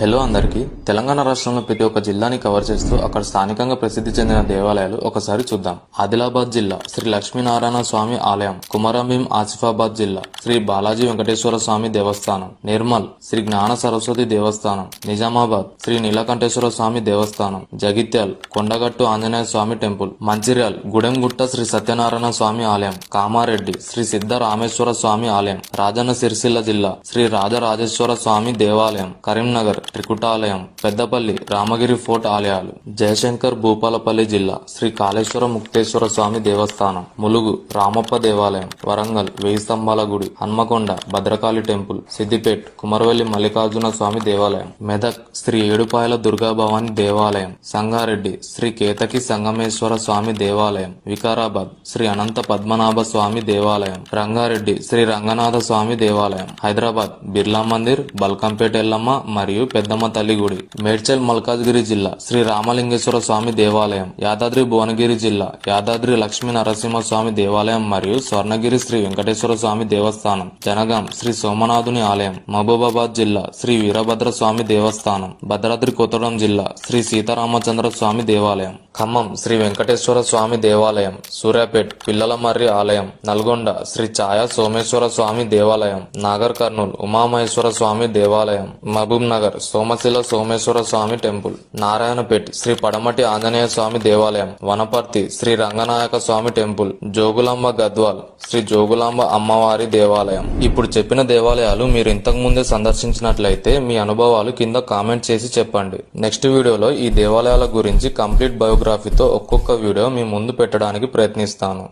Hello అందరికీ. తెలంగాణ రాష్ట్రంలో ప్రతి ఒక్క జిల్లాని కవర్ చేస్తూ అక్కడ స్థానికంగా ప్రసిద్ధి చెందిన దేవాలయాలు ఒకసారి చూద్దాం. ఆదిలాబాద్ జిల్లా శ్రీ లక్ష్మీనారాయణ స్వామి ఆలయం కుమారంభీం ఆసిఫాబాద్ జిల్లా శ్రీ బాలాజీ వెంకటేశ్వర స్వామి దేవస్థానం నిర్మల్ శ్రీ జ్ఞాన సరస్వతి దేవస్థానం నిజామాబాద్ శ్రీ నీలకంఠేశ్వర స్వామి దేవస్థానం జగిత్యాల్ కొండగట్టు ఆంజనేయ స్వామి టెంపుల్ మంచిర్యాల్ గుడెంగుట్ట శ్రీ సత్యనారాయణ స్వామి ఆలయం కామారెడ్డి శ్రీ సిద్ధ రామేశ్వర స్వామి ఆలయం రాజన్న సిరిసిల్ల జిల్లా శ్రీ రాజరాజేశ్వర స్వామి దేవాలయం కరీంనగర్ త్రికుటాలయం పెద్దపల్లి రామగిరి ఫోర్ట్ ఆలయాలు జయశంకర్ భూపాలపల్లి జిల్లా శ్రీ కాళేశ్వర ముక్తేశ్వర స్వామి దేవస్థానం ములుగు రామప్ప దేవాలయం వరంగల్ వెయ్యి స్తంభాల గుడి హన్మకొండ భద్రకాళి టెంపుల్ సిద్దిపేట్ కుమరవెల్లి మల్లికార్జున స్వామి దేవాలయం మెదక్ శ్రీ ఏడుపాయల దుర్గాభవాని దేవాలయం సంగారెడ్డి శ్రీ కేతకి సంగమేశ్వర స్వామి దేవాలయం వికారాబాద్ శ్రీ అనంత పద్మనాభ స్వామి దేవాలయం రంగారెడ్డి శ్రీ రంగనాథ స్వామి దేవాలయం హైదరాబాద్ బిర్లా మందిర్ బల్కంపేట ఎల్లమ్మ మరియు పెద్దమ్మ తల్లి గుడి. మేడ్చల్ మల్కాజ్గిరి జిల్లా శ్రీ రామలింగేశ్వర స్వామి దేవాలయం యాదాద్రి భువనగిరి జిల్లా యాదాద్రి లక్ష్మీ నరసింహ స్వామి దేవాలయం మరియు స్వర్ణగిరి శ్రీ వెంకటేశ్వర స్వామి దేవస్థానం జనగాం శ్రీ సోమనాథుని ఆలయం మహబూబాబాద్ జిల్లా శ్రీ వీరభద్ర స్వామి దేవస్థానం భద్రాద్రి కొత్తగూడెం జిల్లా శ్రీ సీతారామచంద్ర స్వామి దేవాలయం ఖమ్మం శ్రీ వెంకటేశ్వర స్వామి దేవాలయం సూర్యాపేట్ పిల్లలమర్రి ఆలయం నల్గొండ శ్రీ ఛాయా సోమేశ్వర స్వామి దేవాలయం నాగర్ కర్నూల్ ఉమామహేశ్వర స్వామి దేవాలయం మహబూబ్ నగర్ సోమశిల సోమేశ్వర స్వామి టెంపుల్ నారాయణపేట్ శ్రీ పడమటి ఆంజనేయ స్వామి దేవాలయం వనపర్తి శ్రీ రంగనాయక స్వామి టెంపుల్ జోగులాంబ గద్వాల్ శ్రీ జోగులాంబ అమ్మవారి దేవాలయం. ఇప్పుడు చెప్పిన దేవాలయాలు మీరు ఇంతకు ముందే సందర్శించినట్లయితే మీ అనుభవాలు కింద కామెంట్ చేసి చెప్పండి. నెక్స్ట్ వీడియోలో ఈ దేవాలయాల గురించి కంప్లీట్ బయోగ్రఫీతో ఒక్కొక్క వీడియో మీ ముందు పెట్టడానికి ప్రయత్నిస్తాను.